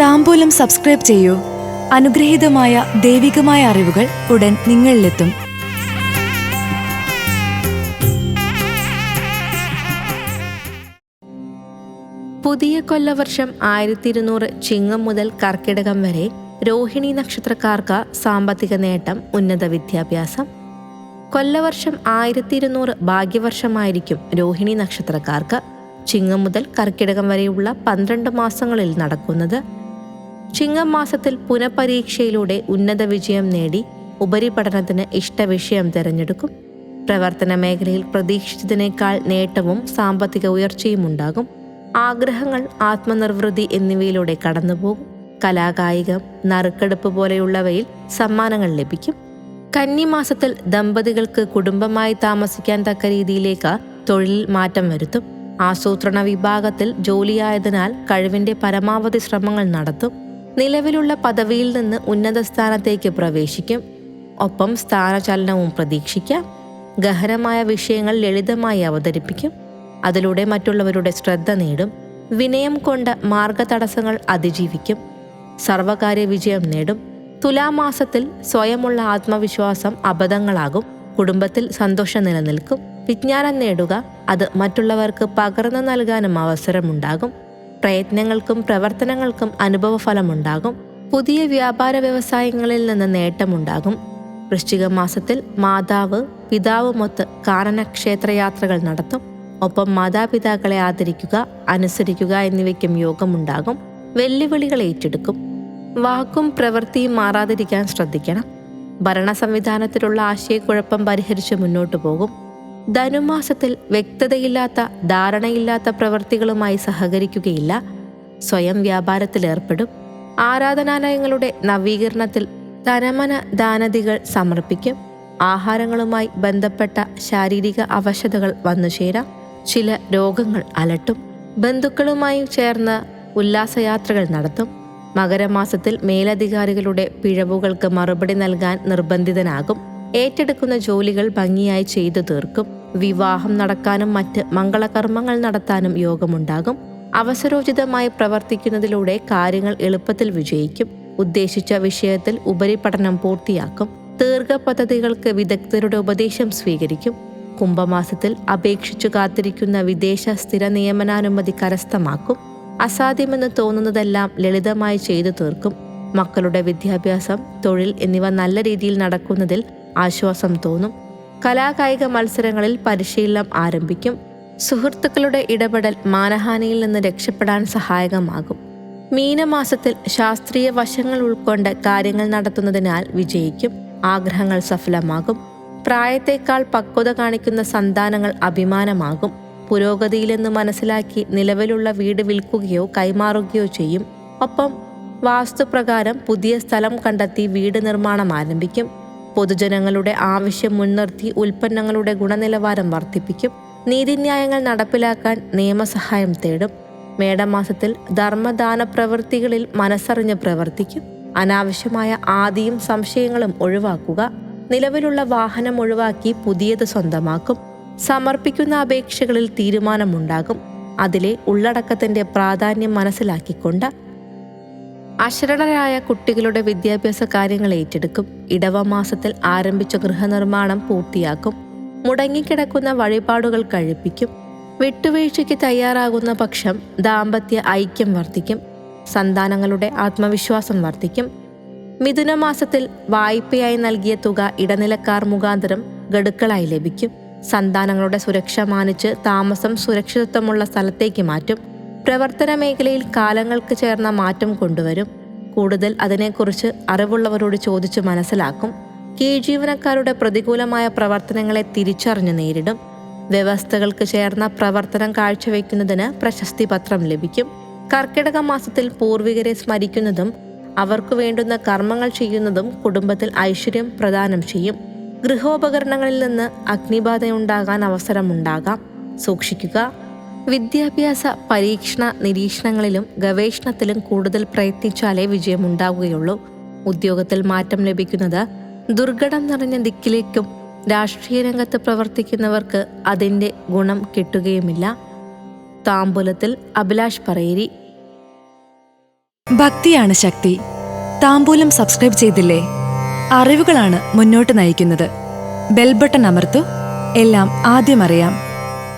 താമ്പൂലം subscribe ചെയ്യൂ. അനുഗ്രഹീതമായ ദൈവികമായ അറിവുകൾ ഉടൻ നിങ്ങളിലെത്തും. പുതിയ കൊല്ലവർഷം ആയിരത്തി ഇരുന്നൂറ് ചിങ്ങം മുതൽ കർക്കിടകം വരെ രോഹിണി നക്ഷത്രക്കാർക്ക് സാമ്പത്തിക നേട്ടം ഉന്നത വിദ്യാഭ്യാസം. കൊല്ലവർഷം ആയിരത്തി ഇരുന്നൂറ് ഭാഗ്യവർഷമായിരിക്കും രോഹിണി നക്ഷത്രക്കാർക്ക് ചിങ്ങം മുതൽ കർക്കിടകം വരെയുള്ള പന്ത്രണ്ട് മാസങ്ങളിൽ നടക്കുന്നത്. ചിങ്ങം മാസത്തിൽ പുനഃപരീക്ഷയിലൂടെ ഉന്നത വിജയം നേടി ഉപരിപഠനത്തിന് ഇഷ്ടവിഷയം തിരഞ്ഞെടുക്കും. പ്രവർത്തന മേഖലയിൽ പ്രതീക്ഷിച്ചതിനേക്കാൾ നേട്ടവും സാമ്പത്തിക ഉയർച്ചയും ഉണ്ടാകും. ആഗ്രഹങ്ങൾ ആത്മനിർവൃതി എന്നിവയിലൂടെ കടന്നുപോകും. കലാകായികം നറുക്കെടുപ്പ് പോലെയുള്ളവയിൽ സമ്മാനങ്ങൾ ലഭിക്കും. കന്നിമാസത്തിൽ ദമ്പതികൾക്ക് കുടുംബമായി താമസിക്കാൻ തക്ക രീതിയിലേക്ക് തൊഴിലിൽ മാറ്റം വരുത്തും. ആസൂത്രണ വിഭാഗത്തിൽ ജോലിയായതിനാൽ കഴിവിന്റെ പരമാവധി ശ്രമങ്ങൾ നടത്തും. നിലവിലുള്ള പദവിയിൽ നിന്ന് ഉന്നത സ്ഥാനത്തേക്ക് പ്രവേശിക്കും. ഒപ്പം സ്ഥാനചലനവും പ്രതീക്ഷിക്കാം. ഗഹനമായ വിഷയങ്ങൾ ലളിതമായി അവതരിപ്പിക്കും. അതിലൂടെ മറ്റുള്ളവരുടെ ശ്രദ്ധ നേടും. വിനയം കൊണ്ട് മാർഗതടസ്സങ്ങൾ അതിജീവിക്കും. സർവകാര്യ വിജയം നേടും. തുലാമാസത്തിൽ സ്വയമുള്ള ആത്മവിശ്വാസം അബദ്ധങ്ങളാകും. കുടുംബത്തിൽ സന്തോഷം നിലനിൽക്കും. വിജ്ഞാനം നേടുക അത് മറ്റുള്ളവർക്ക് പകർന്നു നൽകാനും അവസരമുണ്ടാകും. പ്രയത്നങ്ങൾക്കും പ്രവർത്തനങ്ങൾക്കും അനുഭവഫലമുണ്ടാകും. പുതിയ വ്യാപാര വ്യവസായങ്ങളിൽ നിന്ന് നേട്ടമുണ്ടാകും. വൃശ്ചിക മാസത്തിൽ മാതാവ് പിതാവുമൊത്ത് കാരണക്ഷേത്രയാത്രകൾ നടത്തും. ഒപ്പം മാതാപിതാക്കളെ ആദരിക്കുക അനുസരിക്കുക എന്നിവയ്ക്കും യോഗമുണ്ടാകും. വെല്ലുവിളികൾ ഏറ്റെടുക്കും. വാക്കും പ്രവൃത്തിയും മാറാതിരിക്കാൻ ശ്രദ്ധിക്കണം. ഭരണ സംവിധാനത്തിലുള്ള ആശയക്കുഴപ്പം പരിഹരിച്ച് മുന്നോട്ടു പോകും. ധനുമാസത്തിൽ വ്യക്തതയില്ലാത്ത ധാരണയില്ലാത്ത പ്രവൃത്തികളുമായി സഹകരിക്കുകയില്ല. സ്വയം വ്യാപാരത്തിൽ ഏർപ്പെടും. ആരാധനാലയങ്ങളുടെ നവീകരണത്തിൽ ധനമന ദാനതികൾ സമർപ്പിക്കും. ആഹാരങ്ങളുമായി ബന്ധപ്പെട്ട ശാരീരിക അവശതകൾ വന്നുചേരാം. ചില രോഗങ്ങൾ അലട്ടും. ബന്ധുക്കളുമായും ചേർന്ന് ഉല്ലാസയാത്രകൾ നടത്തും. മകരമാസത്തിൽ മേലധികാരികളുടെ പിഴവുകൾക്ക് മറുപടി നൽകാൻ നിർബന്ധിതനാകും. ഏറ്റെടുക്കുന്ന ജോലികൾ ഭംഗിയായി ചെയ്തു തീർക്കും. വിവാഹം നടക്കാനും മറ്റ് മംഗളകർമ്മങ്ങൾ നടത്താനും യോഗമുണ്ടാകും. അവസരോചിതമായി പ്രവർത്തിക്കുന്നതിലൂടെ കാര്യങ്ങൾ എളുപ്പത്തിൽ വിജയിക്കും. ഉദ്ദേശിച്ച വിഷയത്തിൽ ഉപരിപഠനം പൂർത്തിയാക്കും. ദീർഘ പദ്ധതികൾക്ക് വിദഗ്ധരുടെ ഉപദേശം സ്വീകരിക്കും. കുംഭമാസത്തിൽ അപേക്ഷിച്ചു കാത്തിരിക്കുന്ന വിദേശ സ്ഥിര നിയമനാനുമതി കരസ്ഥമാക്കും. അസാധ്യമെന്ന് തോന്നുന്നതെല്ലാം ലളിതമായി ചെയ്തു തീർക്കും. മക്കളുടെ വിദ്യാഭ്യാസം തൊഴിൽ എന്നിവ നല്ല രീതിയിൽ നടക്കുന്നതിൽ ആശ്വാസം തോന്നും. കലാകായിക മത്സരങ്ങളിൽ പരിശീലനം ആരംഭിക്കും. സുഹൃത്തുക്കളുടെ ഇടപെടൽ മാനഹാനിയിൽ നിന്ന് രക്ഷപ്പെടാൻ സഹായകമാകും. മീനമാസത്തിൽ ശാസ്ത്രീയ വശങ്ങൾ ഉൾക്കൊണ്ട് കാര്യങ്ങൾ നടത്തുന്നതിനാൽ വിജയിക്കും. ആഗ്രഹങ്ങൾ സഫലമാകും. പ്രായത്തേക്കാൾ പക്വത കാണിക്കുന്ന സന്താനങ്ങൾ അഭിമാനമാകും. പുരോഗതിയിലെന്ന് മനസ്സിലാക്കി നിലവിലുള്ള വീട് വിൽക്കുകയോ കൈമാറുകയോ ചെയ്യും. ഒപ്പം വാസ്തുപ്രകാരം പുതിയ സ്ഥലം കണ്ടെത്തി വീട് നിർമ്മാണം ആരംഭിക്കും. പൊതുജനങ്ങളുടെ ആവശ്യം മുൻനിർത്തി ഉൽപ്പന്നങ്ങളുടെ ഗുണനിലവാരം വർദ്ധിപ്പിക്കും. നീതിന്യായങ്ങൾ നടപ്പിലാക്കാൻ നിയമസഹായം തേടും. മേടമാസത്തിൽ ധർമ്മദാന പ്രവൃത്തികളിൽ മനസ്സറിഞ്ഞ് പ്രവർത്തിക്കും. അനാവശ്യമായ ആദിയും സംശയങ്ങളും ഒഴിവാക്കുക. നിലവിലുള്ള വാഹനം ഒഴിവാക്കി പുതിയത് സ്വന്തമാക്കും. സമർപ്പിക്കുന്ന അപേക്ഷകളിൽ തീരുമാനമുണ്ടാകും. അതിലെ ഉള്ളടക്കത്തിന്റെ പ്രാധാന്യം മനസ്സിലാക്കിക്കൊണ്ട് അശരണരായ കുട്ടികളുടെ വിദ്യാഭ്യാസ കാര്യങ്ങൾ ഏറ്റെടുക്കും. ഇടവമാസത്തിൽ ആരംഭിച്ച ഗൃഹനിർമ്മാണം പൂർത്തിയാക്കും. മുടങ്ങിക്കിടക്കുന്ന വഴിപാടുകൾ കഴിപ്പിക്കും. വിട്ടുവീഴ്ചയ്ക്ക് തയ്യാറാകുന്ന പക്ഷം ദാമ്പത്യ ഐക്യം വർദ്ധിക്കും. സന്താനങ്ങളുടെ ആത്മവിശ്വാസം വർദ്ധിക്കും. മിഥുനമാസത്തിൽ വായ്പയായി നൽകിയ തുക ഇടനിലക്കാർ മുഖാന്തരം ഗഡുക്കളായി ലഭിക്കും. സന്താനങ്ങളുടെ സുരക്ഷ മാനിച്ച് താമസം സുരക്ഷിതത്വമുള്ള സ്ഥലത്തേക്ക് മാറ്റും. പ്രവർത്തന മേഖലയിൽ കാലങ്ങൾക്ക് ചേർന്ന മാറ്റം കൊണ്ടുവരും. കൂടുതൽ അതിനെക്കുറിച്ച് അറിവുള്ളവരോട് ചോദിച്ച് മനസ്സിലാക്കും. കീഴ്ജീവനക്കാരുടെ പ്രതികൂലമായ പ്രവർത്തനങ്ങളെ തിരിച്ചറിഞ്ഞു നേരിടും. വ്യവസ്ഥകൾക്ക് ചേർന്ന പ്രവർത്തനം കാഴ്ചവെക്കുന്നതിന് പ്രശസ്തി പത്രം ലഭിക്കും. കർക്കിടക മാസത്തിൽ പൂർവികരെ സ്മരിക്കുന്നതും അവർക്ക് വേണ്ടുന്ന കർമ്മങ്ങൾ ചെയ്യുന്നതും കുടുംബത്തിൽ ഐശ്വര്യം പ്രദാനം ചെയ്യും. ഗൃഹോപകരണങ്ങളിൽ നിന്ന് അഗ്നിബാധയുണ്ടാകാൻ അവസരമുണ്ടാകാം. സൂക്ഷിക്കുക. വിദ്യാഭ്യാസ പരീക്ഷണ നിരീക്ഷണങ്ങളിലും ഗവേഷണത്തിലും കൂടുതൽ പ്രയത്നിച്ചാലേ വിജയമുണ്ടാവുകയുള്ളൂ. ഉദ്യോഗത്തിൽ മാറ്റം ലഭിക്കുന്നത് ദുർഘടം നിറഞ്ഞ ദിക്കിലേക്കും രാഷ്ട്രീയ രംഗത്ത് പ്രവർത്തിക്കുന്നവർക്ക് അതിന്റെ ഗുണം കിട്ടുകയുമില്ല. താമ്പൂലത്തിൽ അഭിലാഷ് പറയേരി. ഭക്തിയാണ് ശക്തി. താമ്പൂലം സബ്സ്ക്രൈബ് ചെയ്തില്ലേ? അറിവുകളാണ് മുന്നോട്ട് നയിക്കുന്നത്. ബെൽബട്ടൺ അമർത്തു. എല്ലാം ആദ്യം അറിയാം.